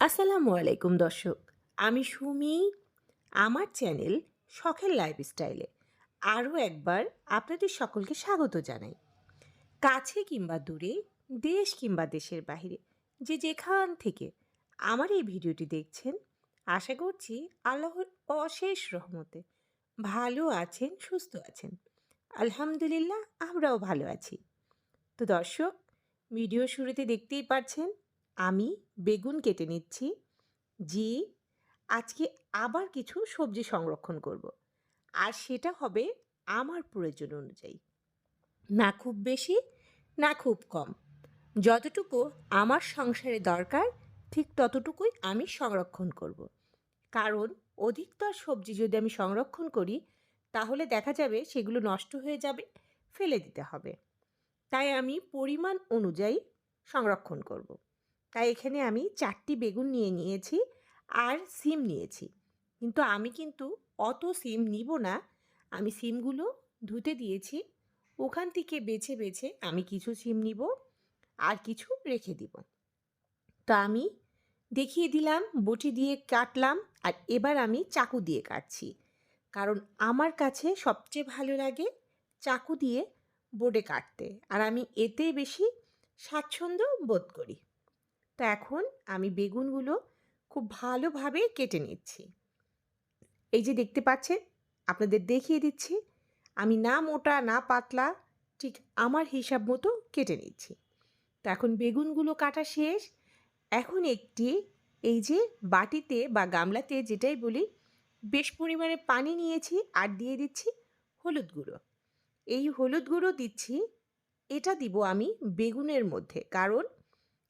আসসালামু আলাইকুম দর্শক। আমি সুমি, আমার চ্যানেল শখের লাইফস্টাইলে। আরও একবার আপনাদের সকলকে স্বাগত জানাই। কাছে কিংবা দূরে, দেশ কিংবা দেশের বাইরে যে যেখান থেকে আমার এই ভিডিওটি দেখছেন, আশা করছি আল্লাহর অশেষ রহমতে ভালো আছেন, সুস্থ আছেন। আলহামদুলিল্লাহ, আমরাও ভালো আছি। তো দর্শক, ভিডিও শুরুতে দেখতেই পাচ্ছেন আমি বেগুন কেটে নিচ্ছি, জি, আজকে আবার কিছু সবজি সংরক্ষণ করব। আর সেটা হবে আমার প্রয়োজন অনুযায়ী না খুব বেশি, না খুব কম যতটুকু আমার সংসারে দরকার, ঠিক ততটুকুই আমি সংরক্ষণ করব। কারণ অধিকতর সবজি যদি আমি সংরক্ষণ করি, তাহলে দেখা যাবে সেগুলো নষ্ট হয়ে যাবে, ফেলে দিতে হবে তাই আমি পরিমাণ অনুযায়ী সংরক্ষণ করব। তাই এখানে আমি চারটি বেগুন নিয়ে নিয়েছি আর সিম নিয়েছি। কিন্তু আমি কিন্তু অত সিম নিব না। আমি সিমগুলো ধুতে দিয়েছি। ওখান থেকে বেছে বেছে আমি কিছু সিম নিব আর কিছু রেখে দিব। তো আমি দেখিয়ে দিলাম, বটি দিয়ে কাটলাম আর এবার আমি চাকু দিয়ে কাটছি। কারণ আমার কাছে সবচেয়ে ভালো লাগে চাকু দিয়ে বোর্ডে কাটতে। আর আমি এতে বেশি স্বাচ্ছন্দ্য বোধ করি। তো এখন আমি বেগুনগুলো খুব ভালোভাবে কেটে নিচ্ছি। এই যে দেখতে পাচ্ছেন, আপনাদের দেখিয়ে দিচ্ছি। আমি না মোটা, না পাতলা, ঠিক আমার হিসাব মতো কেটে নিচ্ছি। তো এখন বেগুনগুলো কাটা শেষ। এখন একটি, এই যে বাটিতে বা গামলাতে যেটাই বলি, বেশ পরিমাণে পানি নিয়েছি আর দিয়ে দিচ্ছি হলুদ গুঁড়ো। এই হলুদ গুঁড়ো দিচ্ছি, এটা দিব আমি বেগুনের মধ্যে। কারণ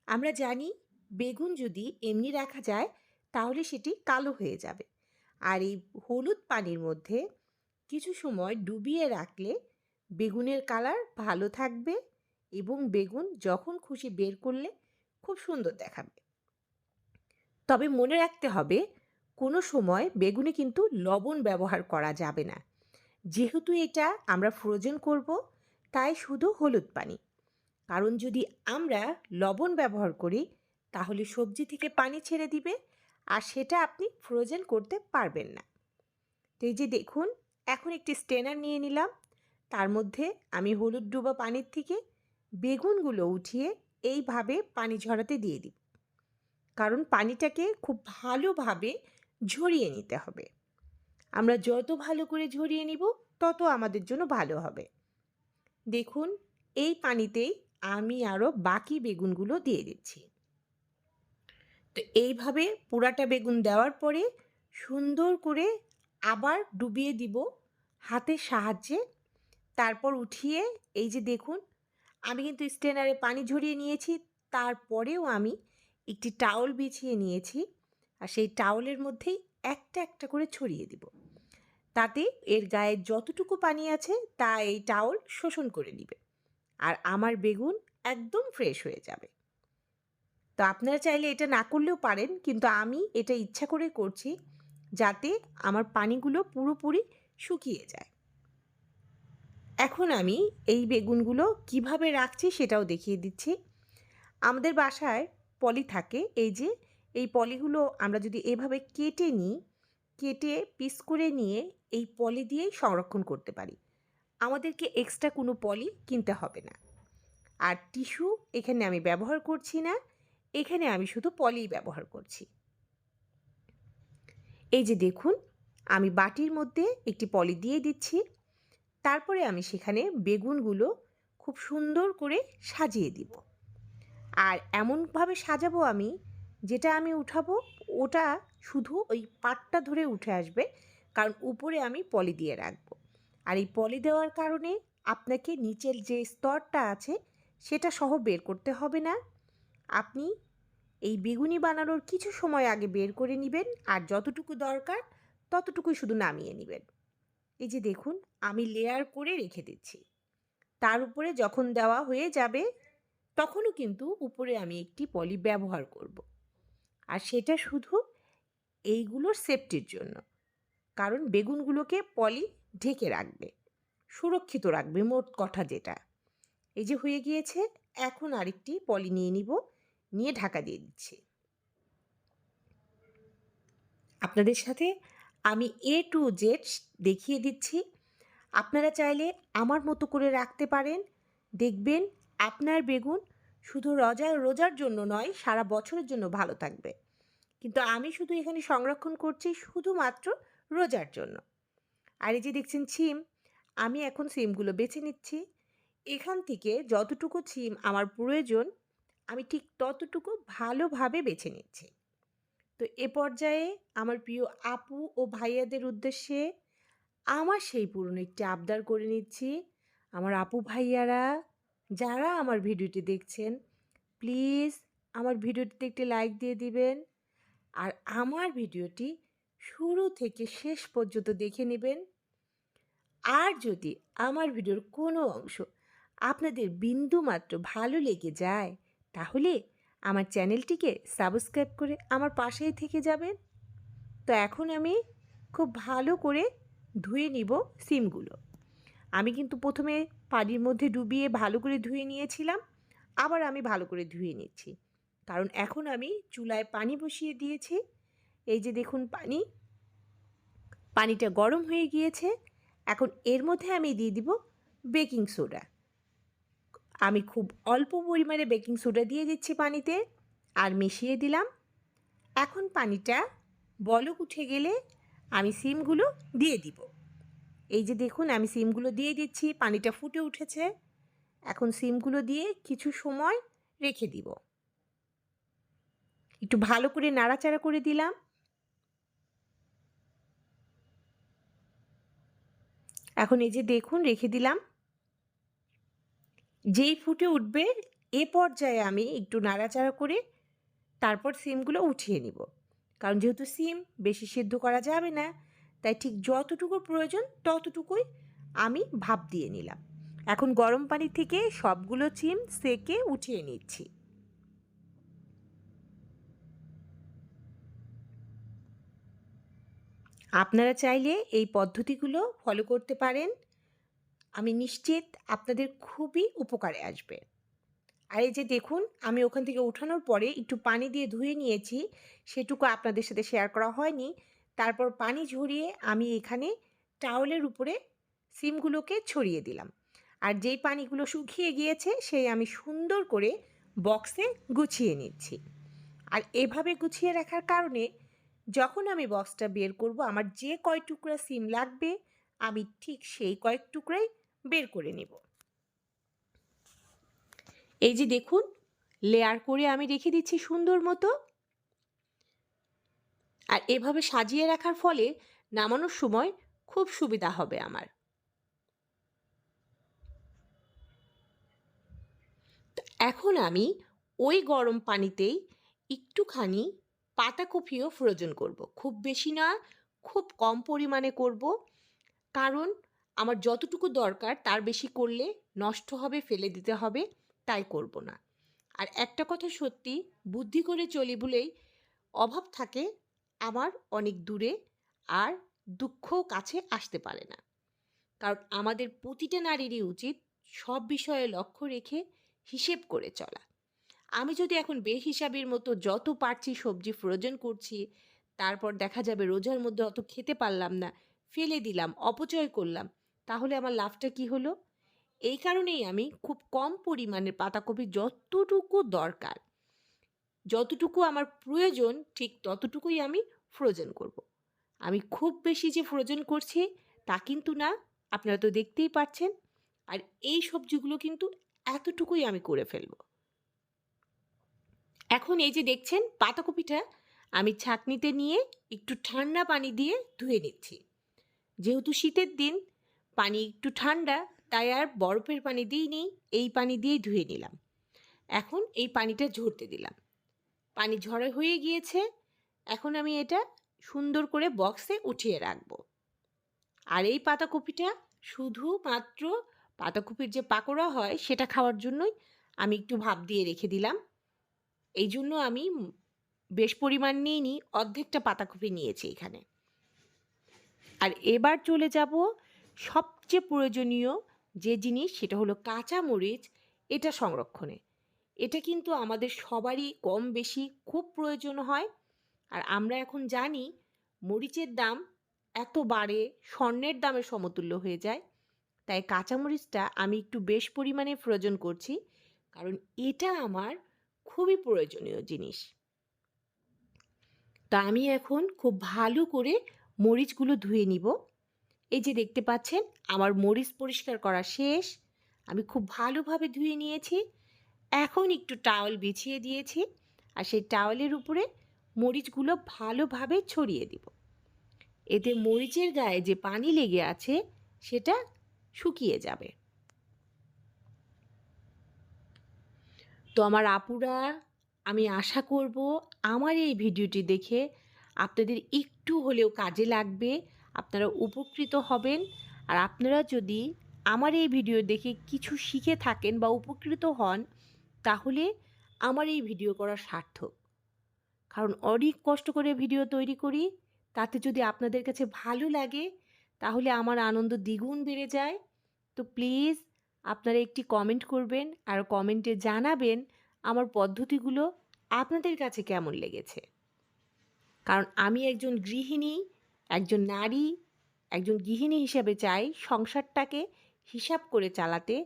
আমরা জানি বেগুন যদি এমনি রাখা যায়, তাহলে সেটি কালো হয়ে যাবে। আর এই হলুদ পানির মধ্যে কিছু সময় ডুবিয়ে রাখলে বেগুনের কালার ভালো থাকবে এবং বেগুন যখন খুশি বের করলে খুব সুন্দর দেখাবে। তবে মনে রাখতে হবে, কোনো সময় বেগুনে কিন্তু লবণ ব্যবহার করা যাবে না। যেহেতু এটা আমরা ফ্রোজেন করব, তাই শুধু হলুদ পানি। কারণ যদি আমরা লবণ ব্যবহার করি, তাহলে সবজি থেকে পানি ছেড়ে দিবে, আর সেটা আপনি ফ্রোজেন করতে পারবেন না। তো এই যে দেখুন, এখন একটি স্টেনার নিয়ে নিলাম। তার মধ্যে আমি হলুদ ডুবা পানির থেকে বেগুনগুলো উঠিয়ে এইভাবে পানি ঝরাতে দিয়ে দিই। কারণ পানিটাকে খুব ভালোভাবে ঝরিয়ে নিতে হবে। আমরা যত ভালো করে ঝরিয়ে নিব, তত আমাদের জন্য ভালো হবে। দেখুন, এই পানিতেই আমি আরও বাকি বেগুনগুলো দিয়ে দিচ্ছি। তো এইভাবে পুরাটা বেগুন দেওয়ার পরে সুন্দর করে আবার ডুবিয়ে দিব হাতের সাহায্যে। তারপর উঠিয়ে এই যে দেখুন, আমি কিন্তু স্টেনারে পানি ঝরিয়ে নিয়েছি, তারপরেও আমি একটি টাওয়াল বিছিয়ে নিয়েছি আর সেই টাওয়ালের মধ্যেই একটা একটা করে ছড়িয়ে দিব। তাতে এর গায়ে যতটুকু পানি আছে তা এই টাওয়াল শোষণ করে নিবে। আর আমার বেগুন একদম ফ্রেশ হয়ে যাবে। তো আপনারা চাইলে এটা না করলেও পারেন, কিন্তু আমি এটা ইচ্ছা করে করছি যাতে আমার পানিগুলো পুরোপুরি শুকিয়ে যায়। এখন আমি এই বেগুনগুলো কীভাবে রাখছি সেটাও দেখিয়ে দিচ্ছি। আমাদের বাসায় পলি থাকে, এই যে, এই পলিগুলো আমরা যদি এভাবে কেটে নিই, কেটে পিস করে নিয়ে এই পলি দিয়েই সংরক্ষণ করতে পারি। আমাদেরকে এক্সট্রা কোনো পলি কিনতে হবে না। আর টিস্যু এখানে আমি ব্যবহার করছি না, এখানে আমি শুধু পলি ব্যবহার করছি। এই যে দেখুন, আমি বাটির মধ্যে একটি পলি দিয়ে দিচ্ছি, তারপরে আমি সেখানে বেগুনগুলো খুব সুন্দর করে সাজিয়ে দিব। আর এমনভাবে সাজাবো আমি, যেটা আমি উঠাবো, ওটা শুধু ওই পাটটা ধরে উঠে আসবে, কারণ উপরে আমি পলি দিয়ে রাখব। আর এই পলি দেওয়ার কারণে আপনাকে নিচের যে স্তরটা আছে, সেটা সহ বের করতে হবে না। আপনি এই বেগুনি বানানোর কিছু সময় আগে বের করে নেবেন আর যতটুকু দরকার ততটুকুই শুধু নামিয়ে নেবেন। এই যে দেখুন, আমি লেয়ার করে রেখে দিচ্ছি। তার উপরে যখন দেওয়া হয়ে যাবে, তখনও কিন্তু উপরে আমি একটি পলি ব্যবহার করব। আর সেটা শুধু এইগুলোর সেফটির জন্য। কারণ বেগুনগুলোকে পলি ঢেকে রাখবে, সুরক্ষিত রাখবে মোট কথা যেটা। এই যে হয়ে গিয়েছে, এখন আরেকটি পলি নিয়ে নিব, নিয়ে ঢাকা দিয়ে দিচ্ছি। আপনাদের সাথে আমি এ টু জেড দেখিয়ে দিচ্ছি। আপনারা চাইলে আমার মতো করে রাখতে পারেন। দেখবেন আপনার বেগুন শুধু রোজা রোজার জন্য নয়, সারা বছরের জন্য ভালো থাকবে। কিন্তু আমি শুধু এখানে সংরক্ষণ করছি শুধুমাত্র রোজার জন্য। আর এই যে দেখছেন সিম আমি এখন সিমগুলো বেছে নিচ্ছি। এখান থেকে যতটুকু ছিম আমার প্রয়োজন, আমি ঠিক ততটুকু ভালোভাবে বেছে নিচ্ছি। তো এ পর্যায়ে আমার প্রিয় আপু ও ভাইয়াদের উদ্দেশ্যে আমার সেই পুরনো একটি আবদার করে নিচ্ছি। আমার আপু ভাইয়ারা, যারা আমার ভিডিওটি দেখছেন, প্লিজ আমার ভিডিওটিতে একটি লাইক দিয়ে দিবেন। আর আমার ভিডিওটি শুরু থেকে শেষ পর্যন্ত দেখে নেবেন। আর যদি আমার ভিডিওর কোনো অংশ আপনাদের বিন্দুমাত্র ভালো লেগে যায়, তাহলে আমার চ্যানেলটিকে সাবস্ক্রাইব করে আমার পাশেই থেকে যাবেন। তো এখন আমি খুব ভালো করে ধুয়ে নিব সিমগুলো। আমি কিন্তু প্রথমে পানির মধ্যে ডুবিয়ে ভালো করে ধুয়ে নিয়েছিলাম, আবার আমি ভালো করে ধুয়ে নিচ্ছি। কারণ এখন আমি চুলায় পানি বসিয়ে দিয়েছি। এই যে দেখুন পানি, পানিটা গরম হয়ে গিয়েছে। এখন এর মধ্যে আমি দিয়ে দিব বেকিং সোডা। আমি খুব অল্প পরিমাণে বেকিং সোডা দিয়ে দিচ্ছি পানিতে আর মিশিয়ে দিলাম। এখন পানিটা বলক উঠে গেলে আমি সিমগুলো দিয়ে দিব। এই যে দেখুন, আমি সিমগুলো দিয়ে দিচ্ছি, পানিটা ফুটে উঠেছে। এখন সিমগুলো দিয়ে কিছু সময় রেখে দিব। একটু ভালো করে নাড়াচাড়া করে দিলাম। এখন এই যে দেখুন, রেখে দিলাম। যেই ফুটে উঠবে, এ পর্যায়ে আমি একটু নাড়াচাড়া করে তারপর সিমগুলো উঠিয়ে নিব। কারণ যেহেতু সিম বেশি সিদ্ধ করা যাবে না, তাই ঠিক যতটুকু প্রয়োজন ততটুকুই আমি ভাপ দিয়ে নিলাম। এখন গরম পানি থেকে সবগুলো সিম সেকে উঠিয়ে নিচ্ছি। আপনারা চাইলে এই পদ্ধতিগুলো ফলো করতে পারেন। আমি নিশ্চিত আপনাদের খুবই উপকারে আসবে। আর এই যে দেখুন, আমি ওখান থেকে উঠানোর পরে একটু পানি দিয়ে ধুয়ে নিয়েছি, সেটুকু আপনাদের সাথে শেয়ার করা হয়নি। তারপর পানি ঝরিয়ে আমি এখানে টাওয়েলের উপরে সিমগুলোকে ছড়িয়ে দিলাম। আর যেই পানিগুলো শুকিয়ে গিয়েছে, সেই আমি সুন্দর করে বক্সে গুছিয়ে নিচ্ছি। আর এভাবে গুছিয়ে রাখার কারণে যখন আমি বক্সটা বের করব, আমার যে কয় টুকরা সিম লাগবে, আমি ঠিক সেই কয়েক টুকরাই বের করে নেব। এই যে দেখুন লেয়ার করে আমি রেখে দিচ্ছি সুন্দর মতো। আর এভাবে সাজিয়ে রাখার ফলে নামানোর সময় খুব সুবিধা হবে আমার। এখন আমি ওই গরম পানিতেই একটুখানি পাতাকপিও ফ্রোজেন করব। খুব বেশি না, খুব কম পরিমাণে করব। কারণ আমার যতটুকু দরকার তার বেশি করলে নষ্ট হবে, ফেলে দিতে হবে, তাই করব না। আর একটা কথা সত্যি, বুদ্ধি করে চলি বলেই অভাব থাকে আমার অনেক দূরে আর দুঃখও কাছে আসতে পারে না। কারণ আমাদের প্রতিটা নারীরই উচিত সব বিষয়ে লক্ষ্য রেখে হিসেব করে চলা। আমি যদি এখন বেহিসাবের মতো যত পারছি সবজি ফ্রোজেন করছি, তারপর দেখা যাবে রোজার মধ্যে অত খেতে পারলাম না, ফেলে দিলাম, অপচয় করলাম, তাহলে আমার লাভটা কি হলো এই কারণেই আমি খুব কম পরিমাণের পাতাকপি যতটুকু দরকার, যতটুকু আমার প্রয়োজন, ঠিক ততটুকুই আমি ফ্রোজেন করব। আমি খুব বেশি যে ফ্রোজেন করছি, তা কিন্তু না, আপনারা তো দেখতেই পাচ্ছেন আর এই সবজিগুলো কিন্তু এতটুকুই আমি করে ফেলব এখন এই যে দেখছেন পাতাকপিটা, আমি ছাঁকনিতে নিয়ে একটু ঠান্ডা পানি দিয়ে ধুয়ে নিচ্ছি। যেহেতু শীতের দিন, পানি একটু ঠান্ডা, তাই আর বরফের পানি দিইনি, এই পানি দিয়েই ধুয়ে নিলাম। এখন এই পানিটা ঝরতে দিলাম। পানি ঝরা হয়ে গিয়েছে, এখন আমি এটা সুন্দর করে বক্সে উঠিয়ে রাখব। আর এই পাতাকপিটা শুধুমাত্র পাতাকপির যে পাকোড়া হয়, সেটা খাওয়ার জন্যই আমি একটু ভাপ দিয়ে রেখে দিলাম। এই জন্য আমি বেশ পরিমাণ নিয়ে নিই অর্ধেকটা পাতাকপি নিয়েছি এখানে। আর এবার চলে যাব সবচেয়ে প্রয়োজনীয় যে জিনিস, সেটা হলো কাঁচা মরিচ এটা সংরক্ষণে। এটা কিন্তু আমাদের সবারই কম বেশি খুব প্রয়োজন হয়। আর আমরা এখন জানি মরিচের দাম এত বাড়ে, স্বর্ণের দামের সমতুল্য হয়ে যায়। তাই কাঁচামরিচটা আমি একটু বেশ পরিমাণে প্রয়োজন করছি। কারণ এটা আমার খুবই প্রয়োজনীয় জিনিস। তা আমি এখন খুব ভালো করে মরিচগুলো ধুয়ে নিব। এই যে দেখতে পাচ্ছেন, আমার মরিচ পরিষ্কার করা শেষ। আমি খুব ভালোভাবে ধুয়ে নিয়েছি। এখন একটু টাওয়াল বিছিয়ে দিয়েছি আর সেই টাওয়ালের উপরে মরিচগুলো ভালোভাবে ছড়িয়ে দিব। এতে মরিচের গায়ে যে পানি লেগে আছে, সেটা শুকিয়ে যাবে। তো আমার আপুরা, আমি আশা করব আমার এই ভিডিওটি দেখে আপনাদের একটু হলেও কাজে লাগবে, আপনারা উপকৃত হবেন। আর আপনারা যদি আমার এই ভিডিও দেখে কিছু শিখে থাকেন বা উপকৃত হন, তাহলে আমার এই ভিডিও করা সার্থক। কারণ অনেক কষ্ট করে ভিডিও তৈরি করি, তাতে যদি আপনাদের কাছে ভালো লাগে, তাহলে আমার আনন্দ দ্বিগুণ বেড়ে যায়। তো প্লিজ আপনারা একটি কমেন্ট করবেন আর কমেন্টে জানাবেন আমার পদ্ধতিগুলো আপনাদের কাছে কেমন লেগেছে। কারণ আমি একজন গৃহিণী, একজন নারী, একজন গৃহিণী হিসেবে চাই সংসারটাকে হিসাব করে চালাতে।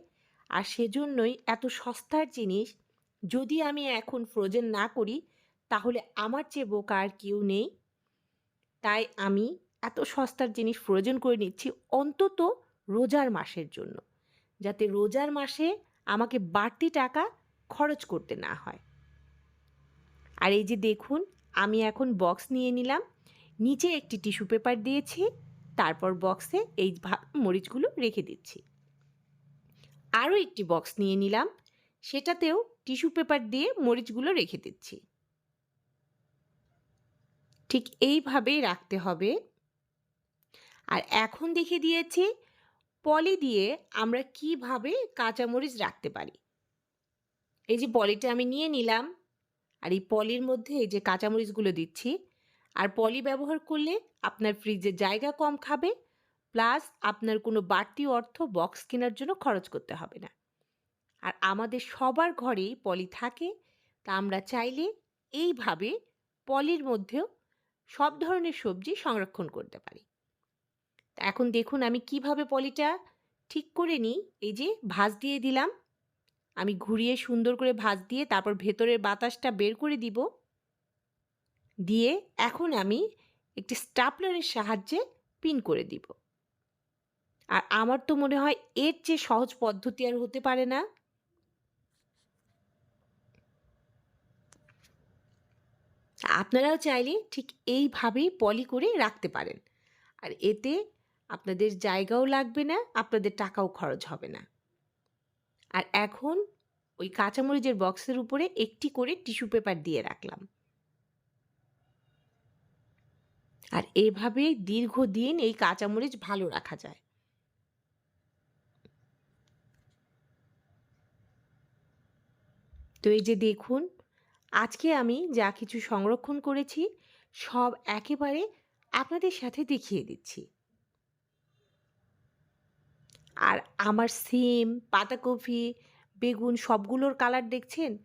আর সেজন্যই এত সস্তার জিনিস যদি আমি এখন ফ্রোজেন না করি, তাহলে আমার চেয়ে বোকা আর কেউ নেই। তাই আমি এত সস্তার জিনিস ফ্রোজেন করে নিচ্ছি অন্তত রোজার মাসের জন্য। যাতে রোজার মাসে আমাকে বাড়তি টাকা খরচ করতে না হয়। আর এই যে দেখুন, আমি এখন বক্স নিয়ে নিলাম, নিচে একটি টিস্যু পেপার দিয়েছি, তারপর বক্সে এই মরিচগুলো রেখে দিচ্ছি। আরও একটি বক্স নিয়ে নিলাম, সেটাতেও টিস্যু পেপার দিয়ে মরিচগুলো রেখে দিচ্ছি। ঠিক এইভাবেই রাখতে হবে। আর এখন দেখে দিয়েছি পলি দিয়ে আমরা কীভাবে কাঁচামরিচ রাখতে পারি? এই যে পলিটা আমি নিয়ে নিলাম, আর এই পলির মধ্যে এই যে কাঁচামরিচগুলো দিচ্ছি, আর পলি ব্যবহার করলে আপনার ফ্রিজে জায়গা কম খাবে, প্লাস আপনার কোনো বাড়তি অর্থ বক্স কেনার জন্য খরচ করতে হবে না। আর আমাদের সবার ঘরেই পলি থাকে, তা আমরা চাইলে এইভাবে পলির মধ্যেও সব ধরনের সবজি সংরক্ষণ করতে পারি। এখন দেখুন আমি কীভাবে পলিটা ঠিক করে নিই। এই যে ভাজ দিয়ে দিলাম। আমি ঘুরিয়ে সুন্দর করে ভাজ দিয়ে তারপর ভেতরের বাতাসটা বের করে দিব। দিয়ে এখন আমি একটি স্টাপলারের সাহায্যে পিন করে দিব। আর আমার তো মনে হয় এর চেয়ে সহজ পদ্ধতি আর হতে পারে না। আপনারাও চাইলে ঠিক এইভাবেই পলি করে রাখতে পারেন। আর এতে আপনাদের জায়গাও লাগবে না, আপনাদের টাকাও খরচ হবে না। আর এখন ওই কাঁচামরিচের বক্সের উপরে একটি করে টিস্যু পেপার দিয়ে রাখলাম। আর এভাবে দীর্ঘদিন এই কাঁচামরিচ ভালো রাখা যায়। তো এই যে দেখুন, আজকে আমি যা কিছু সংরক্ষণ করেছি, সব একেবারে আপনাদের সাথে দেখিয়ে দিচ্ছি। আর আমার সিম, পাতাকপি, বেগুন সবগুলোর কালার দেখছেন?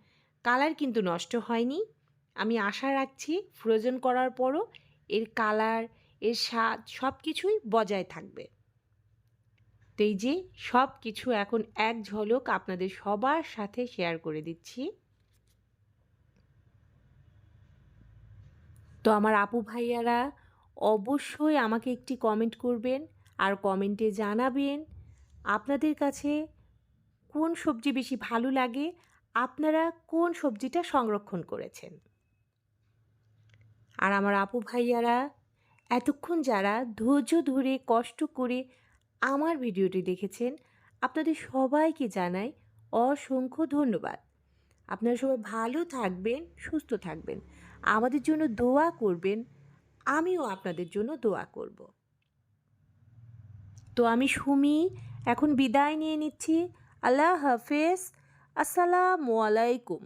কালার কিন্তু নষ্ট হয়নি। আমি আশা রাখছি ফ্রোজেন করার পরও এর কালারের স্বাদ সব কিছুই বজায় থাকবে। তো এই যে সব কিছু এখন এক ঝলক আপনাদের সবার সাথে শেয়ার করে দিচ্ছি। তো আমার আপু ভাইয়ারা অবশ্যই আমাকে একটি কমেন্ট করবেন আর কমেন্টে জানাবেন। আপনাদের কাছে কোন সবজি বেশি ভালো লাগে? আপনারা কোন সবজিটা সংরক্ষণ করেছেন? আর আমার আপু ভাইয়ারা, এতক্ষণ যারা ধৈর্য ধরে, কষ্ট করে আমার ভিডিওটি দেখেছেন, আপনাদের সবাইকে জানাই অসংখ্য ধন্যবাদ। আপনারা সবাই ভালো থাকবেন, সুস্থ থাকবেন। আমাদের জন্য দোয়া করবেন, আমিও আপনাদের জন্য দোয়া করব। তো আমি সুমি এখন বিদায় নিয়ে নিচ্ছি। আল্লাহ হাফেজ। আসসালামু আলাইকুম।